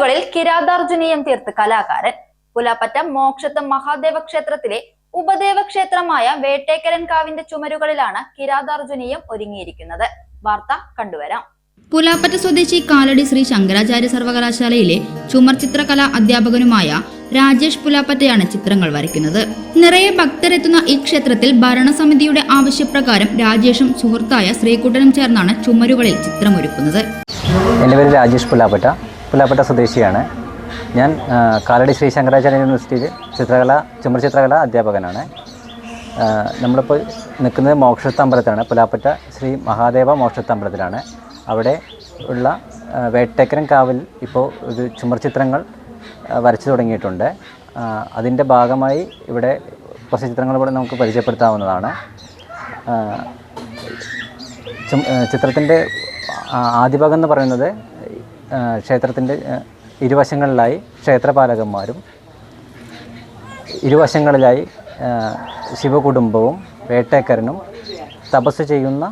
ചുമരുകളിൽ കിരാതാർജുനീയം തീർത്ത് കലാകാരൻ. പുലാപ്പറ്റ മോക്ഷത്ത് മഹാദേവ ക്ഷേത്രത്തിലെ ഉപദേവ ക്ഷേത്രമായ വേട്ടേക്കരൻ കാവിന്റെ ചുമരുകളിലാണ് കിരാതാർജുനീയം ഒരുങ്ങിയിരിക്കുന്നത്. വാർത്ത കണ്ടുവരാം. പുലാപ്പറ്റ സ്വദേശി കാലടി ശ്രീ ശങ്കരാചാര്യ സർവകലാശാലയിലെ ചുമർ ചിത്രകലാ അധ്യാപകനുമായ രാജേഷ് പുലാപ്പറ്റയാണ് ചിത്രങ്ങൾ വരയ്ക്കുന്നത്. നിറയെ ഭക്തരെത്തുന്ന ഈ ക്ഷേത്രത്തിൽ ഭരണസമിതിയുടെ ആവശ്യപ്രകാരം രാജേഷും സുഹൃത്തായ ശ്രീകുട്ടനും ചേർന്നാണ് ചുമരുകളിൽ ചിത്രമൊരുക്കുന്നത്. എന്റെ പേര് രാജേഷ് പുലാപ്പറ്റ. പുലാപ്പറ്റ സ്വദേശിയാണ്. ഞാൻ കാലടി ശ്രീ ശങ്കരാചാര്യ യൂണിവേഴ്സിറ്റിയിൽ ചിത്രകല ചുമർ ചിത്രകല അധ്യാപകനാണ്. നമ്മളിപ്പോൾ നിൽക്കുന്നത് മോക്ഷത്തമ്പലത്തിലാണ്. പുലാപ്പറ്റ ശ്രീ മഹാദേവ മോക്ഷത്തമ്പലത്തിലാണ്. അവിടെ ഉള്ള വേട്ടക്കരൻ കാവിൽ ഇപ്പോൾ ഒരു ചുമർ ചിത്രങ്ങൾ വരച്ചു തുടങ്ങിയിട്ടുണ്ട്. അതിന്റെ ഭാഗമായി ഇവിടെ കുറച്ച് ചിത്രങ്ങൾ കൂടെ നമുക്ക് പരിചയപ്പെടുത്താവുന്നതാണ്. ചിത്രത്തിന്റെ ആദ്യഭാഗം ആദ്യ ഭാഗം എന്ന് പറയുന്നത് ക്ഷേത്രത്തിന്റെ ഇരുവശങ്ങളിലായി ക്ഷേത്രപാലകന്മാരും ഇരുവശങ്ങളിലായി ശിവകുടുംബവും വേട്ടേക്കരനും തപസ് ചെയ്യുന്ന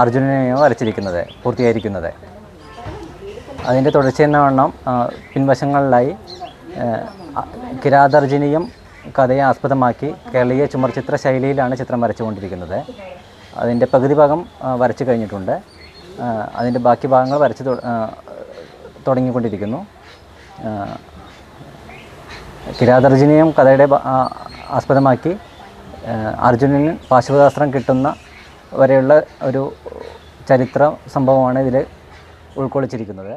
അർജുനനെയോ വരച്ചിരിക്കുന്നത് പൂർത്തീകരിക്കുന്നത്. അതിന്റെ തുടർച്ചയെന്ന വണ്ണം പിൻവശങ്ങളിലായി കിരാതർജനീയം കഥയെ ആസ്പദമാക്കി കേരളീയ ചുമർചിത്ര ശൈലിയിലാണ് ചിത്രം വരച്ചുകൊണ്ടിരിക്കുന്നത്. അതിന്റെ പകുതി ഭാഗം വരച്ചു കഴിഞ്ഞിട്ടുണ്ട്. അതിന്റെ ബാക്കി ഭാഗങ്ങൾ വരച്ച് തുടങ്ങിക്കൊണ്ടിരിക്കുന്നു. കിരാതർജുനെയും കഥയുടെ ആസ്പദമാക്കി അർജുനന് പാശുപതാസ്ത്രം കിട്ടുന്ന വരെയുള്ള ഒരു ചരിത്ര സംഭവമാണ് ഇതിൽ ഉൾക്കൊള്ളിച്ചിരിക്കുന്നത്.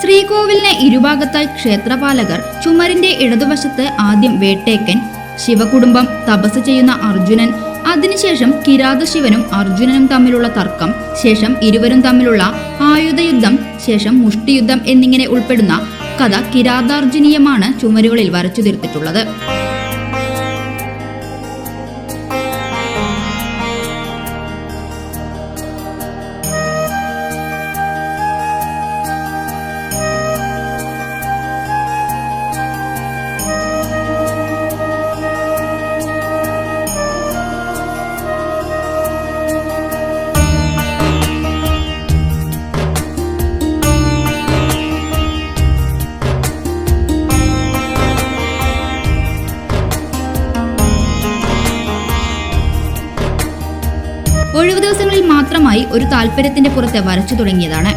ശ്രീകോവിലിനെ ഇരുഭാഗത്തായി ക്ഷേത്രപാലകർ ചുമരിന്റെ ഇടതുവശത്ത് ആദ്യം വേട്ടേക്കൻ ശിവകുടുംബം തപസ് ചെയ്യുന്ന അർജുനൻ അതിനുശേഷം കിരാത ശിവനും അർജുനനും തമ്മിലുള്ള തർക്കം ശേഷം ഇരുവരും തമ്മിലുള്ള ആയുധയുദ്ധം ശേഷം മുഷ്ടിയുദ്ധം എന്നിങ്ങനെ ഉൾപ്പെടുന്ന കഥ കിരാതാർജുനീയമാണ് ചുമരുകളിൽ വരച്ചു തീർത്തിട്ടുള്ളത് ഒഴിവു ദിവസങ്ങളിൽ മാത്രമായി ഒരു താല്പര്യത്തിന്റെ പുറത്ത് വരച്ചു തുടങ്ങിയതാണ്.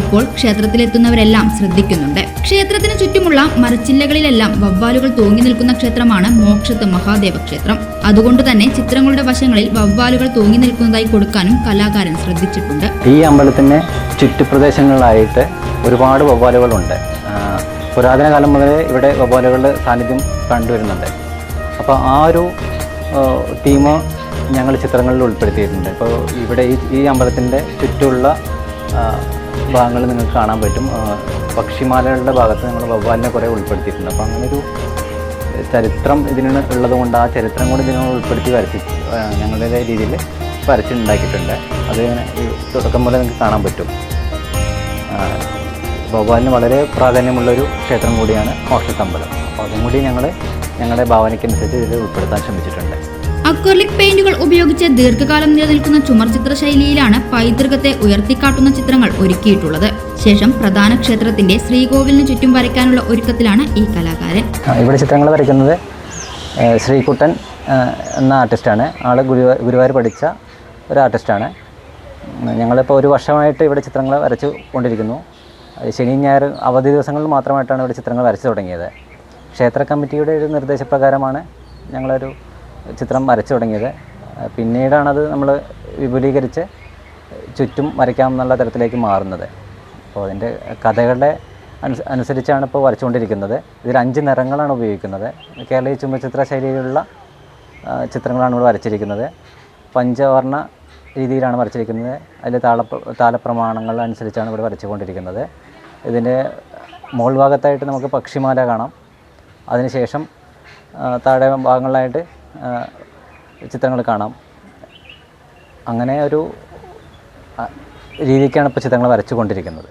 ഇപ്പോൾ ക്ഷേത്രത്തിലെത്തുന്നവരെല്ലാം ശ്രദ്ധിക്കുന്നുണ്ട്. ക്ഷേത്രത്തിന് ചുറ്റുമുള്ള മരച്ചില്ലകളിലെല്ലാം വവ്വാലുകൾ തൂങ്ങി നിൽക്കുന്ന ക്ഷേത്രമാണ് മോക്ഷത്ത് മഹാദേവ ക്ഷേത്രം. അതുകൊണ്ട് തന്നെ ചിത്രങ്ങളുടെ വശങ്ങളിൽ വവ്വാലുകൾ തൂങ്ങി നിൽക്കുന്നതായി കൊടുക്കാനും കലാകാരൻ ശ്രദ്ധിച്ചിട്ടുണ്ട്. ഈ അമ്പലത്തിന്റെ ചുറ്റുപ്രദേശങ്ങളിലായിട്ട് ഒരുപാട് വവ്വാലുകളുണ്ട്. പുരാതന കാലം മുതലേ ഇവിടെ വവ്വാലുകളുടെ സാന്നിധ്യം കണ്ടുവരുന്നുണ്ട്. അപ്പോൾ ആ ഒരു തീം ഞങ്ങൾ ചിത്രങ്ങളിൽ ഉൾപ്പെടുത്തിയിട്ടുണ്ട്. ഇപ്പോൾ ഇവിടെ ഈ ഈ അമ്പലത്തിന്റെ ചുറ്റുമുള്ള ഭാഗങ്ങൾ നിങ്ങൾക്ക് കാണാൻ പറ്റും. പക്ഷിമാലകളുടെ ഭാഗത്ത് ഞങ്ങൾ വവ്വാലിനെ കുറേ ഉൾപ്പെടുത്തിയിട്ടുണ്ട്. അപ്പോൾ അങ്ങനൊരു ചരിത്രം ഇതിന് ഉള്ളത് കൊണ്ട് ആ ചരിത്രം കൂടി ഇതിനെ ഉൾപ്പെടുത്തി വരച്ച് ഞങ്ങളുടെ രീതിയിൽ വരച്ചുണ്ടാക്കിയിട്ടുണ്ട് അത് തുടക്കം പോലെ നിങ്ങൾക്ക് കാണാൻ പറ്റും. ഭഗവാന് വളരെ പ്രാധാന്യമുള്ളൊരു ക്ഷേത്രം കൂടിയാണ് മോക്ഷത്തമ്പലം. അപ്പോൾ അതും കൂടി ഞങ്ങൾ ഞങ്ങളുടെ ഭാവനയ്ക്കനുസരിച്ച് ഇതിൽ ഉൾപ്പെടുത്താൻ ശ്രമിച്ചിട്ടുണ്ട്. അക്വറിലിക് പെയിന്റുകൾ ഉപയോഗിച്ച് ദീർഘകാലം നിലനിൽക്കുന്ന ചുമർ ചിത്ര ശൈലിയിലാണ് പൈതൃകത്തെ ഉയർത്തിക്കാട്ടുന്ന ചിത്രങ്ങൾ ഒരുക്കിയിട്ടുള്ളത്. ശേഷം പ്രധാന ക്ഷേത്രത്തിന്റെ ശ്രീകോവിലിന് ചുറ്റും വരയ്ക്കാനുള്ള ഒരുക്കത്തിലാണ് ഈ കലാകാരൻ. ഇവിടെ ചിത്രങ്ങൾ വരയ്ക്കുന്നത് ശ്രീകുട്ടൻ എന്ന ആർട്ടിസ്റ്റാണ്. ആൾ ഗുരുവാ ഗുരുവായൂർ പഠിച്ച ഒരു ആർട്ടിസ്റ്റാണ്. ഞങ്ങളിപ്പോൾ ഒരു വർഷമായിട്ട് ഇവിടെ ചിത്രങ്ങൾ വരച്ചു കൊണ്ടിരിക്കുന്നു. ശനി ഞായർ അവധി ദിവസങ്ങളിൽ മാത്രമായിട്ടാണ് ഇവിടെ ചിത്രങ്ങൾ വരച്ചു തുടങ്ങിയത്. ക്ഷേത്ര കമ്മിറ്റിയുടെ ഒരു നിർദ്ദേശപ്രകാരമാണ് ഞങ്ങളൊരു ചിത്രം വരച്ചു തുടങ്ങിയത്. പിന്നീടാണത് നമ്മൾ വിപുലീകരിച്ച് ചുറ്റും വരയ്ക്കാമെന്നുള്ള തരത്തിലേക്ക് മാറുന്നത്. അപ്പോൾ അതിന്റെ കഥകളുടെ അനുസ അനുസരിച്ചാണ് ഇപ്പോൾ വരച്ചുകൊണ്ടിരിക്കുന്നത്. ഇതിൽ അഞ്ച് നിറങ്ങളാണ് ഉപയോഗിക്കുന്നത്. കേരളീയ ചുമചിത്ര ശൈലിയിലുള്ള ചിത്രങ്ങളാണ് ഇവിടെ വരച്ചിരിക്കുന്നത്. പഞ്ചവർണ രീതിയിലാണ് വരച്ചിരിക്കുന്നത്. അതിൽ താള താലപ്രമാണങ്ങൾ അനുസരിച്ചാണ് ഇവിടെ വരച്ചുകൊണ്ടിരിക്കുന്നത്. ഇതിന്റെ മോൾ ഭാഗത്തായിട്ട് നമുക്ക് പക്ഷിമാല കാണാം. അതിനുശേഷം താഴെ ഭാഗങ്ങളിലായിട്ട് ചിത്രങ്ങൾ കാണാം. അങ്ങനെ ഒരു രീതിക്കാണ് ഇപ്പോൾ ചിത്രങ്ങൾ വരച്ചുകൊണ്ടിരിക്കുന്നത്.